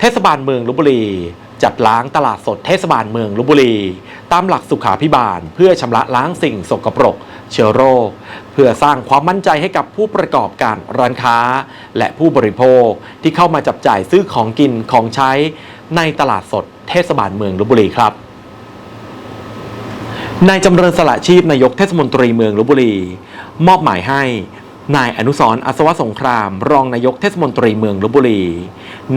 เทศบาลเมืองลบบุรีจัดล้างตลาดสดเทศบาลเมืองลบบุรี ตามหลักสุขาพิบาล เพื่อชำระล้างสิ่งสกปรก เชื้อโรค เพื่อสร้างความมั่นใจให้กับผู้ประกอบการร้านค้า และผู้บริโภคที่เข้ามาจับจ่ายซื้อของกินของใช้ในตลาดสดเทศบาลเมืองลบบุรีครับนายจำเริญสละชีพนายกเทศมนตรีเมืองลบบุรี มอบหมายให้ นายอนุสรอัศวสงคราม รองนายกเทศมนตรีเมืองลบบุรี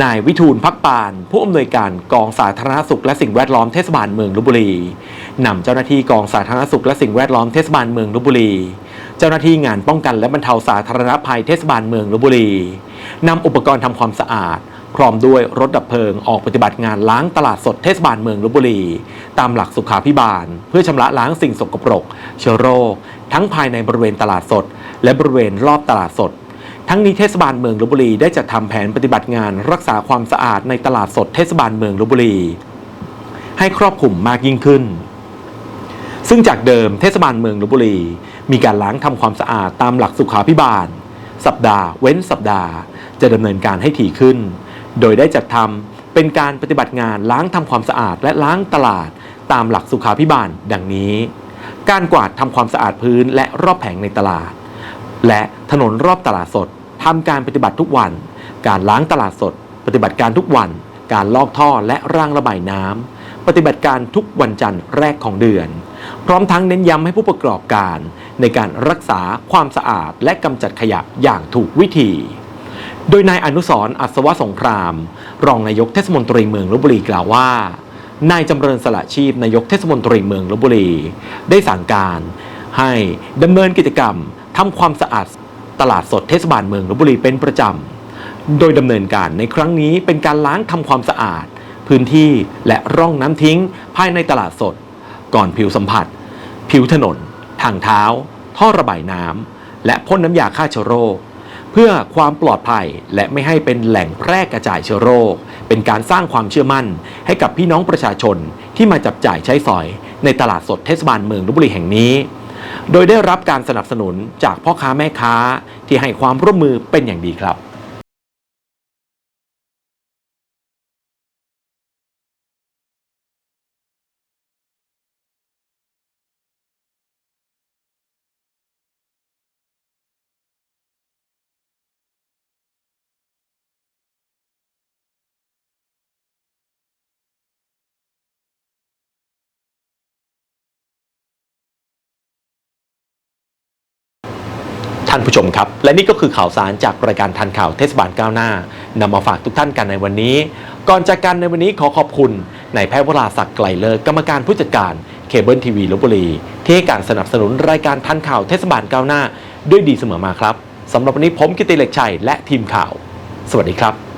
นายวิทูลพักปาน ผู้อำนวยการกองสาธารณสุขและสิ่งแวดล้อมเทศบาลเมืองลบบุรีนำเจ้าหน้าที่กองสาธารณสุขและสิ่งแวดล้อมเทศบาลเมืองลบบุรี เจ้าหน้าที่งานป้องกันและบรรเทาสาธารณภัยเทศบาลเมืองลบบุรีนำอุปกรณ์ทำความสะอาด พร้อมด้วยรถดับเพลิงออกปฏิบัติงานล้างตลาดสดเทศบาลเมืองลบบุรี ตามหลักสุขาพิบาล เพื่อชำระล้างสิ่งสกปรก เชื้อโรค ทั้งภายในบริเวณตลาดสด และบริเวณรอบตลาดสด ทั้งนี้เทศบาลเมืองลบบุรีได้จัดทำแผนปฏิบัติงานรักษาความสะอาดในตลาดสดเทศบาลเมืองลบบุรี ให้ครอบคลุมมากยิ่งขึ้นซึ่งจากเดิมเทศบาลเมืองลบบุรี มีการล้างทำความสะอาดตามหลักสุขาพิบาล สัปดาห์เว้นสัปดาห์ จะดำเนินการให้ถี่ขึ้น โดยได้จัดทำเป็นการปฏิบัติงานล้างทำความสะอาดและล้างตลาด ตามหลักสุขาพิบาลดังนี้ การกวาดทำความสะอาดพื้นและรอบแผงในตลาด และถนนรอบตลาดสดทำการปฏิบัติทุกวัน การล้างตลาดสด ปฏิบัติการทุกวัน การลอกท่อและร่างระบายน้ำปฏิบัติการทุกวันจันทร์แรกของเดือน พร้อมทั้งเน้นย้ำให้ผู้ประกอบการ ในการรักษาความสะอาดและกำจัดขยะอย่างถูกวิธี โดยนายอนุสรอัศวสงคราม รองนายกเทศมนตรีเมืองลบบุรีกล่าวว่า นายจำเริญสละชีพนายกเทศมนตรีเมืองลบบุรี ได้สั่งการให้ดำเนินกิจกรรมทำความสะอาดตลาดสดเทศบาลเมืองลบบุรีเป็นประจำ โดยดำเนินการในครั้งนี้เป็นการล้างทำความสะอาด พื้นที่และร่องน้ำทิ้งภายในตลาดสด ก่อนผิวสัมผัส ผิวถนน ทางเท้า ท่อระบายน้ำและพ่นน้ำยาฆ่าเชื้อโรค เพื่อความปลอดภัยและไม่ให้เป็นแหล่งแพร่กระจายเชื้อโรค เป็นการสร้างความเชื่อมั่น ให้กับพี่น้องประชาชนที่มาจับจ่ายใช้สอย ในตลาดสดเทศบาลเมืองลบบุรีแห่งนี้ โดยได้รับการสนับสนุนจากพ่อค้าแม่ค้าที่ให้ความร่วมมือเป็นอย่างดีครับ ท่านผู้ชมครับ และนี่ก็คือข่าวสารจากรายการทันข่าวเทศบาลก้าวหน้านำมาฝากทุกท่านกันในวันนี้ ก่อนจากกันในวันนี้ขอขอบคุณนายแพทย์วราศักดิ์ไกลเลิศกรรมการผู้จัดการเคเบิลทีวีลบบุรี ที่ให้การสนับสนุนรายการทันข่าวเทศบาลก้าวหน้า ด้วยดีเสมอมาครับสำหรับวันนี้ผมกิติเหล็กชัยและทีมข่าว สวัสดีครับ